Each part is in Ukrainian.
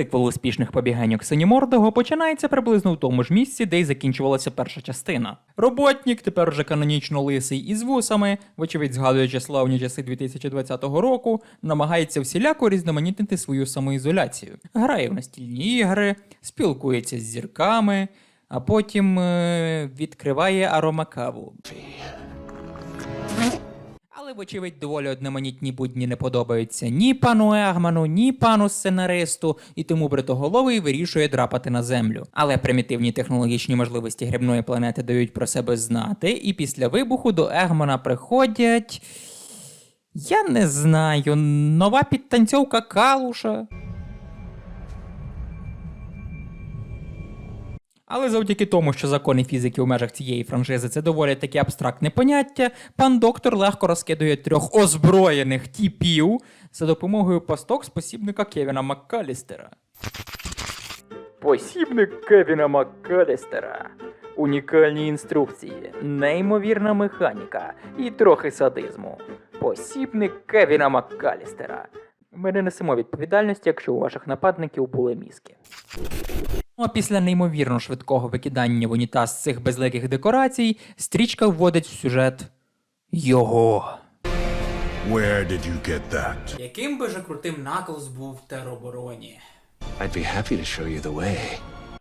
Сиквел успішних побігеньок Синімордого починається приблизно в тому ж місці, де й закінчувалася перша частина. Роботнік, тепер уже канонічно лисий із вусами, вочевидь згадуючи славні часи 2020 року, намагається всіляко різноманітнити свою самоізоляцію. Грає в настільні ігри, спілкується з зірками, а потім е- відкриває аромакаву. Але, вочевидь, доволі одноманітні будні не подобаються ні пану Егману, ні пану сценаристу, і тому бритоголовий вирішує драпати на землю. Але примітивні технологічні можливості грибної планети дають про себе знати, і після вибуху до Егмана приходять. Я не знаю, нова підтанцьовка калуша. Але завдяки тому, що закони фізики у межах цієї франшизи це доволі таке абстрактне поняття, пан доктор легко розкидує трьох озброєних тіпів за допомогою пасток спосібника Кевіна Маккалістера. Посібник Кевіна Маккалістера. Унікальні інструкції, неймовірна механіка і трохи садизму. Посібник Кевіна Маккалістера. Ми не несемо відповідальності, якщо у ваших нападників були мізки. Ну а після неймовірно швидкого викидання в унітаз цих безликих декорацій, стрічка вводить в сюжет його. Where did you get that? Яким би же крутим Наклз був в теробороні? I'd be happy to show you the way.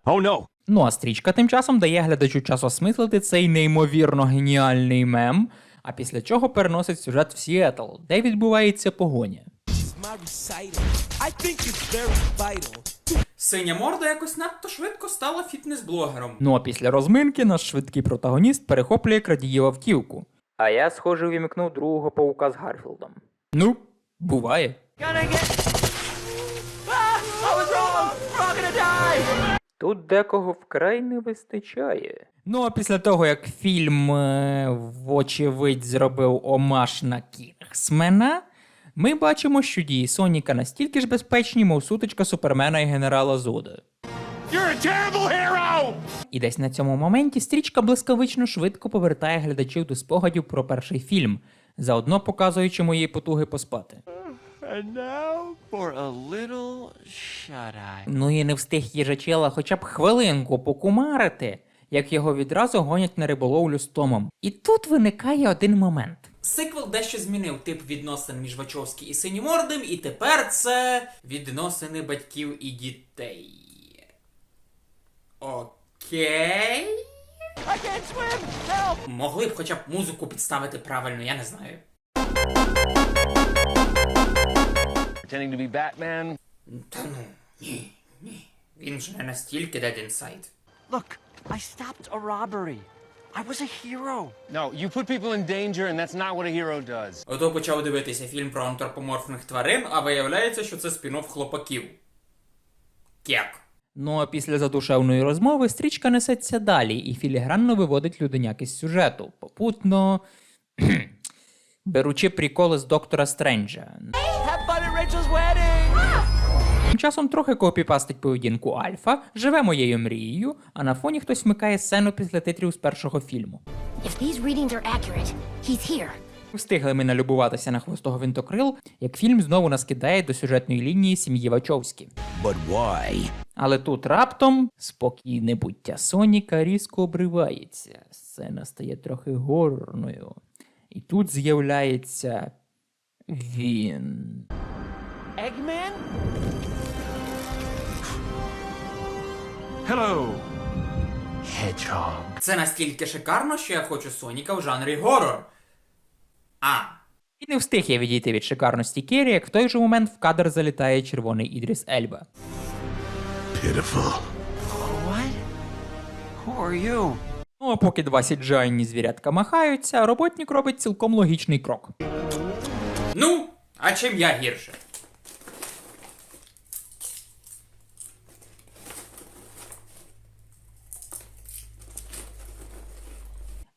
Oh no! Ну а стрічка тим часом дає глядачу час осмислити цей неймовірно геніальний мем, а після чого переносить сюжет в Сіетл, де відбувається погоня. my. I think it's very vital. Синя морда якось надто швидко стала фітнес-блогером. Ну а після розминки наш швидкий протагоніст перехоплює крадіїв автівку. А я, схоже, увімікнув другого паука з Гарфілдом. Ну, буває. Тут декого вкрай не вистачає. Ну а після того, як фільм, е, вочевидь, зробив омаш на Кінгсмена, ми бачимо, що дії Соніка настільки ж безпечні, мов сутичка Супермена і генерала Зуда. You're a terrible hero! І десь на цьому моменті стрічка блискавично швидко повертає глядачів до спогадів про перший фільм, заодно показуючи мої потуги поспати. And now For a little shut-eye. Ну і не встиг їжачела хоча б хвилинку покумарити, як його відразу гонять на риболовлю з Томом. І тут виникає один момент. Сиквел дещо змінив тип відносин між Вачовські і Синімордим, і тепер це відносини батьків і дітей. Окей. Могли б хоча б музику підставити правильно, я не знаю. Pretending to be Batman. Та ну, ні, ні. Він ж не настільки dead inside. Look, I stopped a robbery. I was a hero. No, you put people in danger, and that's not what a hero does. Ото почав дивитися фільм про антропоморфних тварин, а виявляється, що це спін-офф хлопаків. Кек. Ну а після задушевної розмови стрічка несеться далі і філігранно виводить людиняк із сюжету, попутно. беручи приколи з доктора Стренджа. Have fun at Rachel's wedding! Тим часом трохи копіпастить поведінку Альфа, живе моєю мрією, а на фоні хтось вмикає сцену після титрів з першого фільму. If these readings are accurate, he's here. Встигли ми налюбуватися на хвостого винтокрил, як фільм знову нас кидає до сюжетної лінії сім'ї Вачовські. But why? Але тут раптом спокійне буття Соніка різко обривається. Сцена стає трохи горорною. І тут з'являється він. Eggman? Hello! Hedgehog. Це настільки шикарно, що я хочу Соніка в жанрі горор. А. І не встиг я відійти від шикарності Керрі, як в той же момент в кадр залітає червоний Ідріс Ельба. Pitiful. What? Who are you? Ну а поки два сіджайні звірятка махаються, роботник робить цілком логічний крок. Ну, а чим я гірше?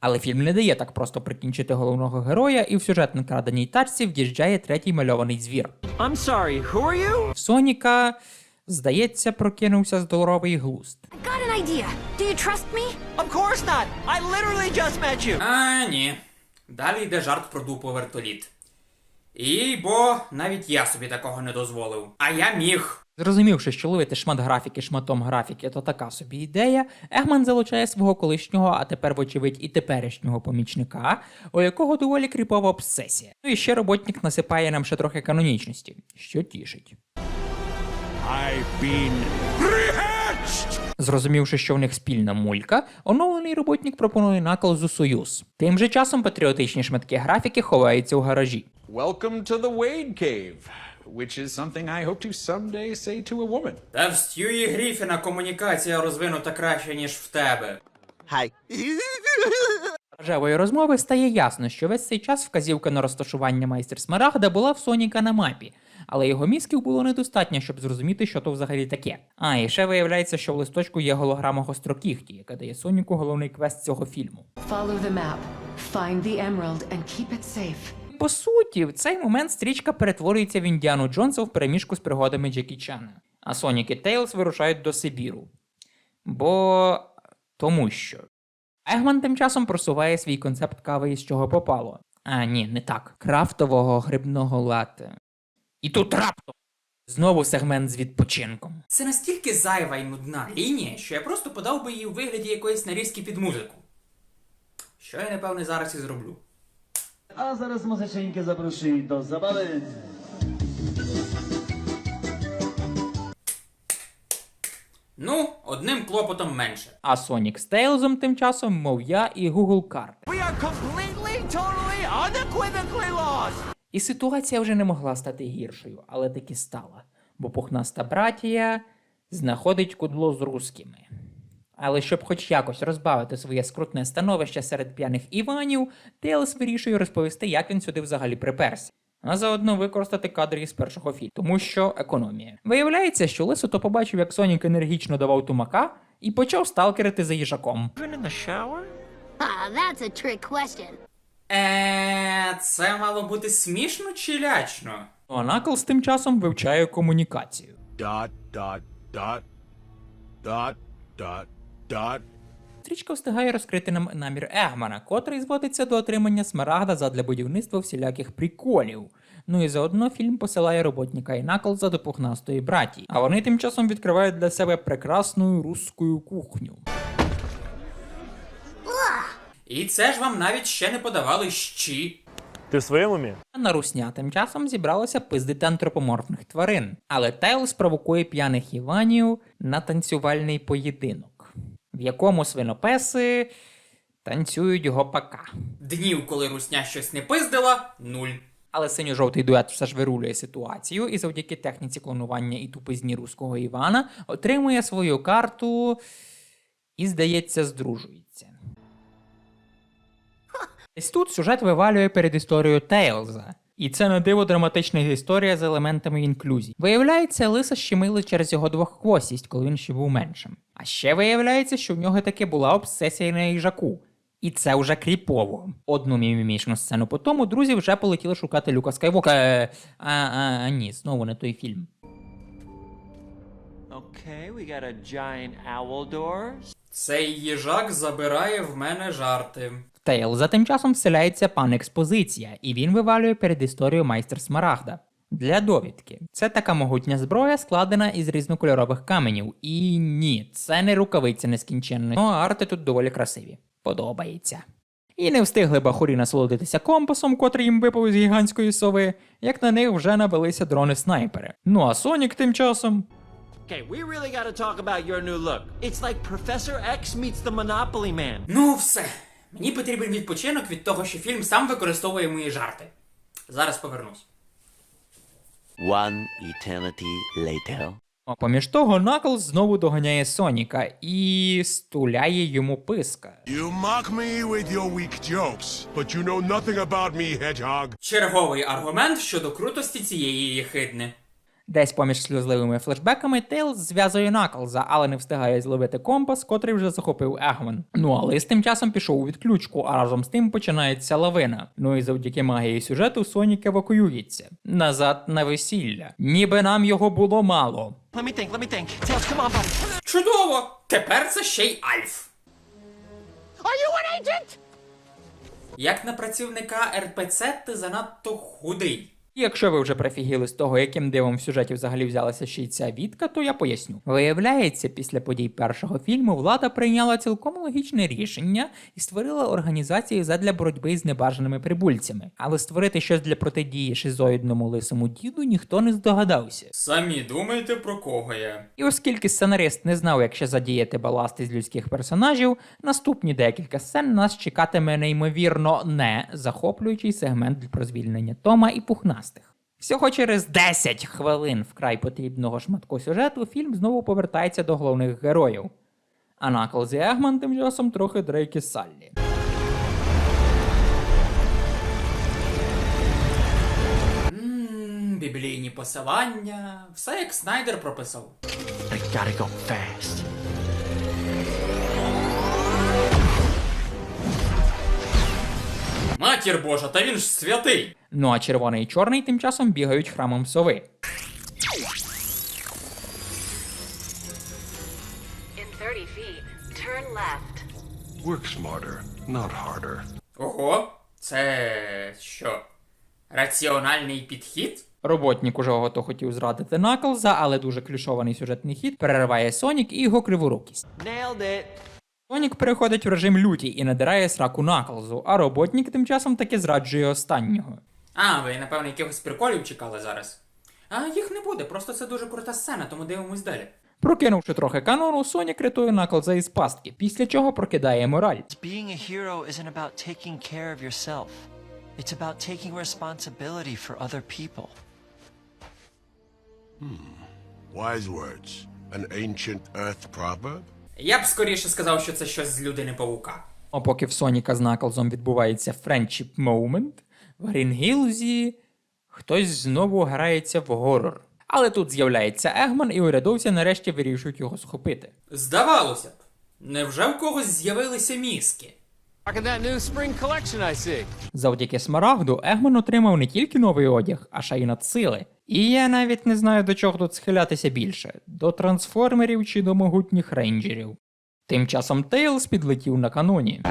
Але фільм не дає так просто прикінчити головного героя, і в сюжет на краденій тачці в'їжджає третій мальований звір. I'm sorry, who are you? В Соніка, здається, прокинувся здоровий глузд. I got an idea. Do you trust me? Of course not! I literally just met you! А, ні. Далі йде жарт про дупу вертоліт. І бо навіть я собі такого не дозволив. А я міг. Зрозумівши, що ловити шмат графіки шматом графіки то така собі ідея, Егман залучає свого колишнього, а тепер, вочевидь, і теперішнього помічника, у якого доволі кріпова обсесія. Ну і ще роботник насипає нам ще трохи канонічності, що тішить. I've been rehatched! Зрозумівши, що в них спільна мулька, оновлений роботник пропонує Наклзу союз. Тим же часом патріотичні шматки графіки ховаються у гаражі. Welcome to the Wade Cave, which is something I hope to someday say to a woman. Та в Стюї Гріфіна комунікація розвинута краще, ніж в тебе. Рожевої розмови стає ясно, що весь цей час вказівка на розташування майстер Смарагда була в Соніка на мапі, але його мізків було недостатньо, щоб зрозуміти, що то взагалі таке. А, і ще виявляється, що в листочку є голограма гострокіхті, яка дає Соніку головний квест цього фільму. Follow the map, find the emerald, and keep it safe. По суті, в цей момент стрічка перетворюється в Індіану Джонса в переміжку з пригодами Джекі Чана, а Сонік і Тейлз вирушають до Сибіру. Бо тому що. Егман тим часом просуває свій концепт кави із чого попало. А, ні, не так. Крафтового грибного лате. І тут раптом знову сегмент з відпочинком. Це настільки зайва і нудна лінія, що я просто подав би її у вигляді якоїсь нарізки під музику. Що я, напевне, зараз і зроблю. A zaraz muzyczynkę zaproszę do zabawy. Ну, одним клопотом менше. А Сонік з Тейлзом тим часом, мов я і Google карти. We are completely, totally, unequivocally lost. І ситуація вже не могла стати гіршою, але таки стала, бо пухнаста братія знаходить кудло з рускими. Але щоб хоч якось розбавити своє скрутне становище серед п'яних Іванів, Тейлс вирішує розповісти, як він сюди взагалі приперся. А заодно використати кадри із першого фільму, тому що економія. Виявляється, що Лисото побачив, як Сонік енергічно давав тумака, і почав сталкерити за їжаком. Е, це мало бути смішно чи лячно? Ну а Наклз тим часом вивчає комунікацію. Dot, dot, dot, dot, dot, dot. Стрічка встигає розкрити нам намір Егмана, котрий зводиться до отримання смарагда задля будівництва всіляких приколів. Ну і заодно фільм посилає роботника і Наклза до пухнастої браті, а вони тим часом відкривають для себе прекрасну русську кухню. І це ж вам навіть ще не подавали щі. Ти в своєму умі? А на русня тим часом зібралося пиздити антропоморфних тварин. Але Тейл спровокує п'яних Іванів на танцювальний поєдинок, якому свинопеси танцюють гопака. Днів, коли русня щось не пиздила, нуль. Але синьо-жовтий дует все ж вирулює ситуацію і завдяки техніці клонування і тупизні руського Івана отримує свою карту і, здається, здружується. Ось тут сюжет вивалює перед історією Тейлза. І це на диво драматична історія з елементами інклюзії. Виявляється, лиса щемили через його двоххвостість, коли він ще був меншим. А ще виявляється, що в нього таки була обсесія на їжаку. І це вже кріпово. Одну мімімічну сцену по тому друзі вже полетіли шукати Люка Скайвока. Е, а, а, а ні, знову не той фільм. Okay, we got a giant owl door. Цей їжак забирає в мене жарти. В Тейлза тим часом вселяється пан експозиція, і він вивалює перед історією майстер Смарагда. Для довідки, це така могутня зброя, складена із різнокольорових каменів. І ні, це не рукавиця нескінченної, ну а арти тут доволі красиві. Подобається. І не встигли бахурі насолодитися компасом, котрий їм випав із гігантської сови, як на них вже навелися дрони-снайпери. Ну а Сонік тим часом. Okay, we really got to talk about your new look. It's like Professor X meets the Monopoly Man. Ну, все. Мені потрібен відпочинок від того, що фільм сам використовує мої жарти. Зараз повернусь. One eternity later. А поміж того, Наклз знову доганяє Соніка і стуляє йому писка. You mock me with your weak jokes, but you know nothing about me, Hedgehog. Черговий аргумент щодо крутості цієї єхидни. Десь поміж сльозливими флешбеками Тейлз зв'язує Наклза, але не встигає зловити компас, котрий вже захопив Егман. Ну а лис тим часом пішов у відключку, а разом з тим починається лавина. Ну і завдяки магії сюжету Сонік евакуюється назад на весілля. Ніби нам його було мало. Let me think, let me think. Tails, come on, buddy. Чудово! Тепер це ще й Альф. Are you an agent? Як на працівника РПЦ ти занадто худий. І якщо ви вже прифігіли з того, яким дивом в сюжеті взагалі взялася ще й ця відка, то я поясню. Виявляється, після подій першого фільму влада прийняла цілком логічне рішення і створила організацію задля боротьби з небажаними прибульцями. Але створити щось для протидії шизоїдному лисому діду ніхто не здогадався. Самі думаєте про кого я? І оскільки сценарист не знав, як ще задіяти баласт із людських персонажів, наступні декілька сцен нас чекатиме неймовірно не захоплюючий сегмент про звільнення Тома і пухнастих. Всього через 10 хвилин вкрай потрібного шматку сюжету фільм знову повертається до головних героїв. А Наклз і Егман тим часом трохи Дрейк і Саллі. Біблійні посилання. Все як Снайдер прописав. I gotta go fast. Матір Божа, та він ж святий! Ну а червоний і чорний тим часом бігають храмом сови. In 30 feet, turn left. Work smarter, not harder. Ого, це що? Раціональний підхід? Роботник уже ото хотів зрадити Наклза, але дуже клюшований сюжетний хід перериває Сонік і його криворукість. Nailed it. Сонік переходить в режим люті і надирає сраку Наклзу, а роботник тим часом таки зраджує останнього. А, ви, напевно, якихось приколів чекали зараз. А їх не буде, просто це дуже крута сцена, тому дивимось далі. Прокинувши трохи канону, Сонік рятує Наклза із пастки, після чого прокидає мораль. Being a hero isn't about taking care of yourself. It's about taking responsibility for other people. Wise words. An ancient earth proverb? Я б скоріше сказав, що це щось з людини павука. А поки в Соніка з Наклзом відбувається friendship moment, в Грінгілзі хтось знову грається в горор. Але тут з'являється Егман і урядовці нарешті вирішують його схопити. Здавалося б, невже в когось з'явилися мізки? That new spring collection I see. Завдяки Смарагду Егман отримав не тільки новий одяг, а ще й надсили. І я навіть не знаю до чого тут схилятися більше: до трансформерів чи до могутніх рейнджерів. Тим часом Тейлз підлетів на каноні.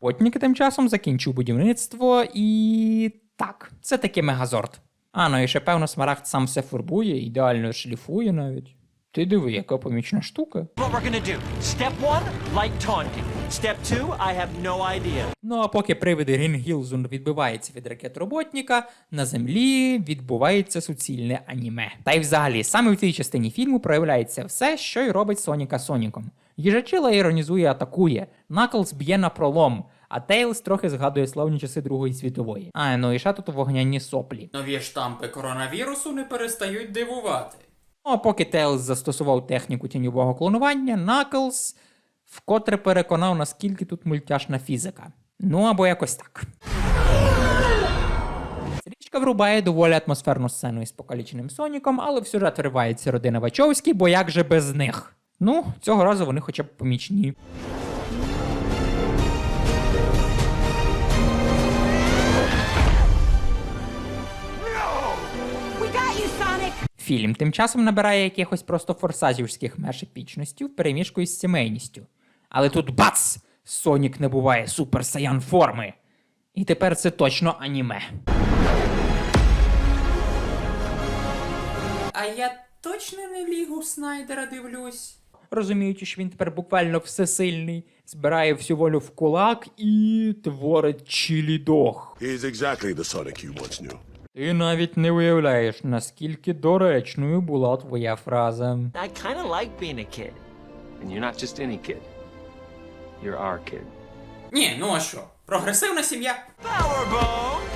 Роботник тим часом закінчив будівництво і. так, це таки мегазорд. А, ну і ще певно смарагд сам все фарбує, ідеально шліфує навіть. Ти диви, яка помічна штука. What we're gonna do. Step one, light taunting. Step two, I have no idea. Ну а поки привиди Грінгілзу відбиваються від ракет роботника, на землі відбувається суцільне аніме. Та й взагалі саме в цій частині фільму проявляється все, що й робить Соніка Соніком. Їжачила іронізує, атакує, Наклз б'є на пролом, а Тейлз трохи згадує славні часи Другої світової. А ну і ще тут вогняні соплі. Нові штампи коронавірусу не перестають дивувати. Ну а поки Тейлз застосував техніку тіньового клонування, Наклз вкотре переконав, наскільки тут мультяшна фізика. Ну або якось так. Річка врубає доволі атмосферну сцену із покаліченим Соніком, але в сюжет вривається родина Вачовські, бо як же без них? Ну, цього разу вони хоча б помічні. Фільм тим часом набирає якихось просто форсажівських меж епічності в переміжку із сімейністю. Але тут бац! Сонік не буває супер саян форми. І тепер це точно аніме. А я точно не лігу Снайдера дивлюсь. Розуміючи, що він тепер буквально всесильний, збирає всю волю в кулак і творить чилі-дог. Exactly the Sonic you once knew. Ти навіть не уявляєш, наскільки доречною була твоя фраза. I kinda like being a kid. And you're not just any kid. You're our kid. Ні, ну а що? Прогресивна сім'я. Powerbone!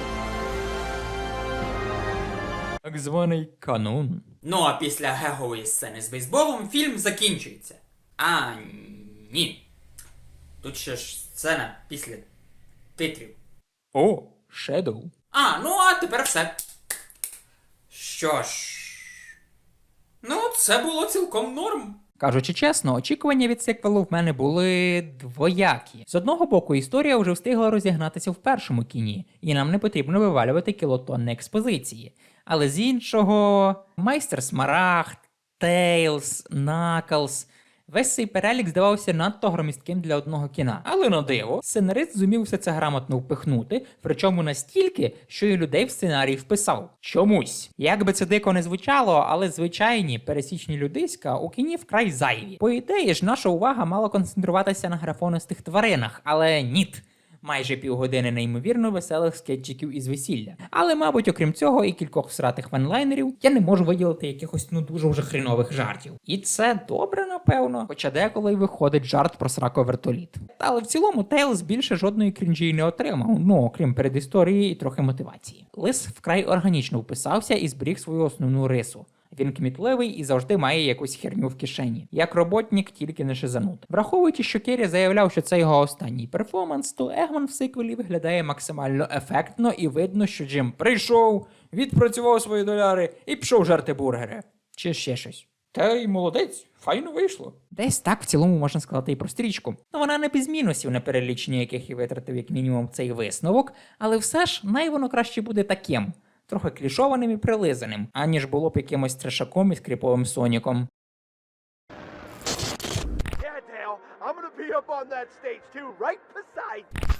Так званий канон. Ну а після гегової сцени з бейсболом фільм закінчується. А ні. Тут ще ж сцена після титрів. О, Shadow. А, ну а тепер все. Що ж. Ну, це було цілком норм. Кажучи чесно, очікування від сиквелу в мене були двоякі. З одного боку, історія вже встигла розігнатися в першому кіні, і нам не потрібно вивалювати кілотонни експозиції. Але з іншого, майстер Смарагд, Тейлз, Наклз Весь цей перелік здавався надто громістким для одного кіна. Але на диво, сценарист зумів все це грамотно впихнути, причому настільки, що і людей в сценарій вписав. Чомусь. Як би це дико не звучало, але звичайні пересічні людиська у кіні вкрай зайві. По ідеї ж, наша увага мала концентруватися на графонистих тваринах, але ніт. Майже півгодини неймовірно веселих скетчиків із весілля. Але, мабуть, окрім цього і кількох всратих ванлайнерів, я не можу виділити якихось ну дуже вже хрінових жартів. І це добре, напевно, хоча деколи й виходить жарт про срако-вертоліт. Але в цілому Тейлз більше жодної крінжі не отримав, ну окрім передісторії і трохи мотивації. Лис вкрай органічно вписався і зберіг свою основну рису. Він кмітливий і завжди має якусь херню в кишені. Як роботник, тільки не шизанути. Враховуючи, що Керрі заявляв, що це його останній перформанс, то Егман в сиквелі виглядає максимально ефектно і видно, що Джим прийшов, відпрацював свої доляри і пішов жарти бургери. Чи ще щось. Та й молодець, файно вийшло. Десь так в цілому можна сказати і про стрічку. Ну вона не без мінусів, на перелічення яких і витратив як мінімум цей висновок, але все ж най воно краще буде таким трохи клішованим і прилизаним, аніж було б якимось трешаком із кріповим соніком. Yeah, Dale, I'm gonna be up on that stage too, right beside you.